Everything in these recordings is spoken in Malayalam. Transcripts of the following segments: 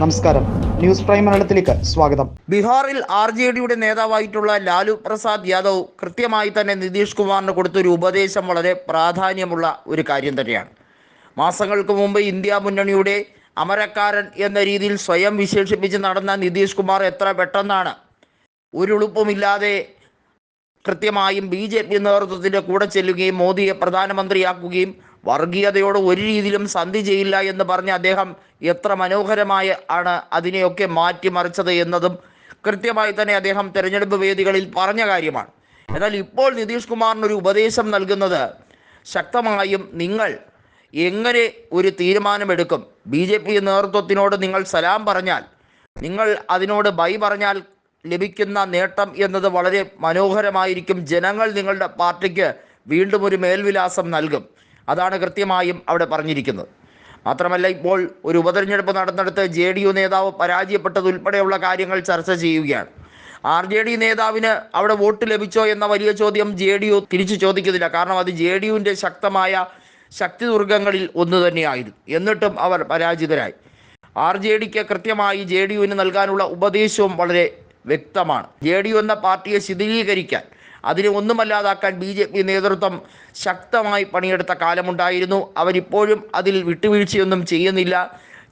നമസ്കാരം. ന്യൂസ് പ്രൈം മലയാളത്തിലേക്ക് സ്വാഗതം. ബീഹാറിൽ ആർ ജെ ഡിയുടെ നേതാവായിട്ടുള്ള ലാലു പ്രസാദ് യാദവ് കൃത്യമായി തന്നെ നിതീഷ് കുമാറിന് കൊടുത്തൊരു ഉപദേശം വളരെ പ്രാധാന്യമുള്ള ഒരു കാര്യം തന്നെയാണ്. മാസങ്ങൾക്ക് മുമ്പ് ഇന്ത്യ മുന്നണിയുടെ അമരക്കാരൻ എന്ന രീതിയിൽ സ്വയം വിശേഷിപ്പിച്ച് നടന്ന നിതീഷ് കുമാർ എത്ര പെട്ടെന്നാണ് ഒരുളുപ്പുമില്ലാതെ കൃത്യമായും ബി ജെ പി നേതൃത്വത്തിന്റെ കൂടെ ചെല്ലുകയും മോദിയെ പ്രധാനമന്ത്രിയാക്കുകയും വർഗീയതയോട് ഒരു രീതിയിലും സന്ധി ചെയ്യില്ല എന്ന് പറഞ്ഞ് അദ്ദേഹം എത്ര മനോഹരമായ ആണ് അതിനെയൊക്കെ മാറ്റിമറിച്ചത് എന്നതും കൃത്യമായി തന്നെ അദ്ദേഹം തെരഞ്ഞെടുപ്പ് വേദികളിൽ പറഞ്ഞ കാര്യമാണ്. എന്നാൽ ഇപ്പോൾ നിതീഷ് കുമാറിന് ഒരു ഉപദേശം നൽകുന്നത് ശക്തമായും നിങ്ങൾ എങ്ങനെ ഒരു തീരുമാനമെടുക്കും? ബി ജെ പി നേതൃത്വത്തിനോട് നിങ്ങൾ സലാം പറഞ്ഞാൽ നിങ്ങൾ അതിനോട് ബൈ പറഞ്ഞാൽ ലഭിക്കുന്ന നേട്ടം എന്നത് വളരെ മനോഹരമായിരിക്കും. ജനങ്ങൾ നിങ്ങളുടെ പാർട്ടിക്ക് വീണ്ടും ഒരു മേൽവിലാസം നൽകും. അതാണ് കൃത്യമായും അവിടെ പറഞ്ഞിരിക്കുന്നത്. മാത്രമല്ല ഇപ്പോൾ ഒരു ഉപതെരഞ്ഞെടുപ്പ് നടന്നിടത്ത് ജെ ഡി യു നേതാവ് പരാജയപ്പെട്ടതുൾപ്പെടെയുള്ള കാര്യങ്ങൾ ചർച്ച ചെയ്യുകയാണ്. ആർ ജെ ഡി നേതാവിന് അവിടെ വോട്ട് ലഭിച്ചോ എന്ന വലിയ ചോദ്യം ജെ ഡി യു തിരിച്ചു ചോദിക്കുന്നില്ല. കാരണം അത് ജെ ഡി യുവിന്റെ ശക്തമായ ശക്തി ദുർഗങ്ങളിൽ ഒന്ന് തന്നെയായിരുന്നു. എന്നിട്ടും അവർ പരാജിതരായി. ആർ ജെ ഡിക്ക് കൃത്യമായി ജെ ഡി യുവിന് നൽകാനുള്ള ഉപദേശവും വളരെ വ്യക്തമാണ്. ജെ ഡി യു എന്ന പാർട്ടിയെ ശിഥിലീകരിക്കാൻ അതിനെ ഒന്നുമല്ലാതാക്കാൻ ബി ജെ പി നേതൃത്വം ശക്തമായി പണിയെടുത്ത കാലമുണ്ടായിരുന്നു. അവരിപ്പോഴും അതിൽ വിട്ടുവീഴ്ചയൊന്നും ചെയ്യുന്നില്ല.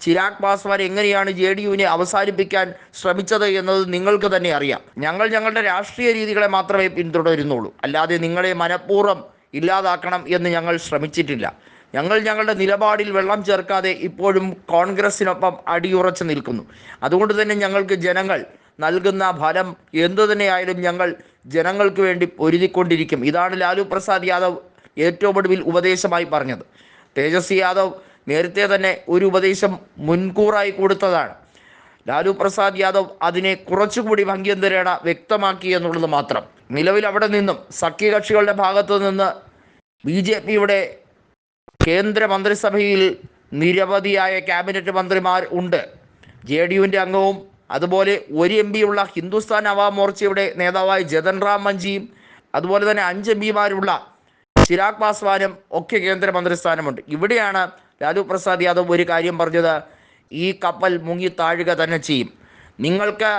ചിരാഗ് പാസ്വാൻ എങ്ങനെയാണ് ജെ ഡി യുവിനെ അവസാനിപ്പിക്കാൻ ശ്രമിച്ചത് എന്നത് നിങ്ങൾക്ക് തന്നെ അറിയാം. ഞങ്ങൾ ഞങ്ങളുടെ രാഷ്ട്രീയ രീതികളെ മാത്രമേ പിന്തുടരുന്നുള്ളൂ. അല്ലാതെ നിങ്ങളെ മനഃപൂർവം ഇല്ലാതാക്കണം എന്ന് ഞങ്ങൾ ശ്രമിച്ചിട്ടില്ല. ഞങ്ങൾ ഞങ്ങളുടെ നിലപാടിൽ വെള്ളം ചേർക്കാതെ ഇപ്പോഴും കോൺഗ്രസിനൊപ്പം അടിയുറച്ചു നിൽക്കുന്നു. അതുകൊണ്ട് തന്നെ ഞങ്ങൾക്ക് ജനങ്ങൾ നൽകുന്ന ഫലം എന്തു തന്നെയായാലും ഞങ്ങൾ ജനങ്ങൾക്ക് വേണ്ടി ഒരുതിക്കൊണ്ടിരിക്കും. ഇതാണ് ലാലു പ്രസാദ് യാദവ് ഏറ്റവും ഒടുവിൽ ഉപദേശമായി പറഞ്ഞത്. തേജസ്വി യാദവ് നേരത്തെ തന്നെ ഒരു ഉപദേശം മുൻകൂറായി കൊടുത്തതാണ്. ലാലു പ്രസാദ് യാദവ് അതിനെ കുറച്ചുകൂടി ഭംഗ്യന്തരേണ വ്യക്തമാക്കി എന്നുള്ളത് മാത്രം. നിലവിൽ അവിടെ നിന്നും സഖ്യകക്ഷികളുടെ ഭാഗത്തു നിന്ന് ബി ജെ പിയുടെ കേന്ദ്ര മന്ത്രിസഭയിൽ നിരവധിയായ ക്യാബിനറ്റ് മന്ത്രിമാർ ഉണ്ട്. ജെ ഡി യുവിന്റെ അംഗവും അതുപോലെ ഒരു എം പിയുള്ള ഹിന്ദുസ്ഥാൻ അവാം മോർച്ചയുടെ നേതാവായ ജതൻ റാം മഞ്ചിയും അതുപോലെ തന്നെ അഞ്ച് എം പിമാരുള്ള ചിരാഗ് പാസ്വാനും ഒക്കെ കേന്ദ്രമന്ത്രിസ്ഥാനമുണ്ട്. ഇവിടെയാണ് ലാലു പ്രസാദ് യാദവ് ഒരു കാര്യം പറഞ്ഞത്. ഈ കപ്പൽ മുങ്ങി താഴുക തന്നെ ചെയ്യും. നിങ്ങൾക്ക്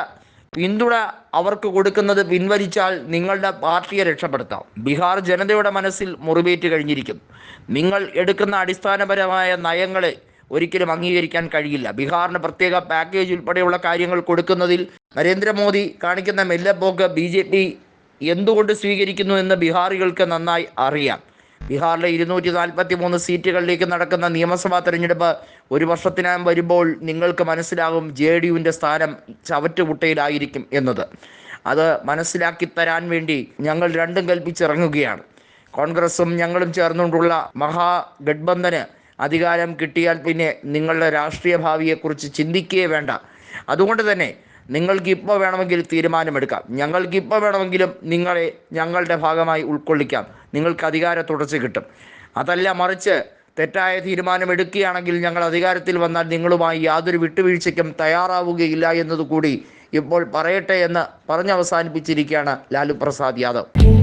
പിന്തുണ അവർക്ക് കൊടുക്കുന്നത് പിൻവലിച്ചാൽ നിങ്ങളുടെ പാർട്ടിയെ രക്ഷപ്പെടുത്താം. ബീഹാർ ജനതയുടെ മനസ്സിൽ മുറിവേറ്റ് കഴിഞ്ഞിരിക്കും. നിങ്ങൾ എടുക്കുന്ന അടിസ്ഥാനപരമായ നയങ്ങളെ ഒരിക്കലും അംഗീകരിക്കാൻ കഴിയില്ല. ബീഹാറിന് പ്രത്യേക പാക്കേജ് ഉൾപ്പെടെയുള്ള കാര്യങ്ങൾ കൊടുക്കുന്നതിൽ നരേന്ദ്രമോദി കാണിക്കുന്ന മെല്ലപ്പോക്ക് ബി ജെ പി എന്തുകൊണ്ട് സ്വീകരിക്കുന്നു എന്ന് ബീഹാറികൾക്ക് നന്നായി അറിയാം. ബീഹാറിലെ ഇരുന്നൂറ്റി നാൽപ്പത്തി മൂന്ന് സീറ്റുകളിലേക്ക് നടക്കുന്ന നിയമസഭാ തെരഞ്ഞെടുപ്പ് ഒരു വർഷത്തിനകം വരുമ്പോൾ നിങ്ങൾക്ക് മനസ്സിലാകും ജെ ഡി യുവിന്റെ സ്ഥാനം ചവറ്റുകുട്ടയിലായിരിക്കും എന്നത്. അത് മനസ്സിലാക്കി തരാൻ വേണ്ടി ഞങ്ങൾ രണ്ടും കൽപ്പിച്ചിറങ്ങുകയാണ്. കോൺഗ്രസും ഞങ്ങളും ചേർന്നുകൊണ്ടുള്ള മഹാഗഡ്ബന്ധന് അധികാരം കിട്ടിയാൽ പിന്നെ നിങ്ങളുടെ രാഷ്ട്രീയ ഭാവിയെക്കുറിച്ച് ചിന്തിക്കുകയേ വേണ്ട. അതുകൊണ്ട് തന്നെ നിങ്ങൾക്ക് ഇപ്പോൾ വേണമെങ്കിൽ തീരുമാനമെടുക്കാം. ഞങ്ങൾക്ക് ഇപ്പോൾ വേണമെങ്കിലും നിങ്ങളെ ഞങ്ങളുടെ ഭാഗമായി ഉൾക്കൊള്ളിക്കാം. നിങ്ങൾക്ക് അധികാര തുടർച്ച കിട്ടും. അതല്ല മറിച്ച് തെറ്റായ തീരുമാനമെടുക്കുകയാണെങ്കിൽ ഞങ്ങൾ അധികാരത്തിൽ വന്നാൽ നിങ്ങളുമായി യാതൊരു വിട്ടുവീഴ്ചയ്ക്കും തയ്യാറാവുകയില്ല എന്നതുകൂടി ഇപ്പോൾ പറയട്ടെ എന്ന് പറഞ്ഞവസാനിപ്പിച്ചിരിക്കുകയാണ് ലാലു പ്രസാദ് യാദവ്.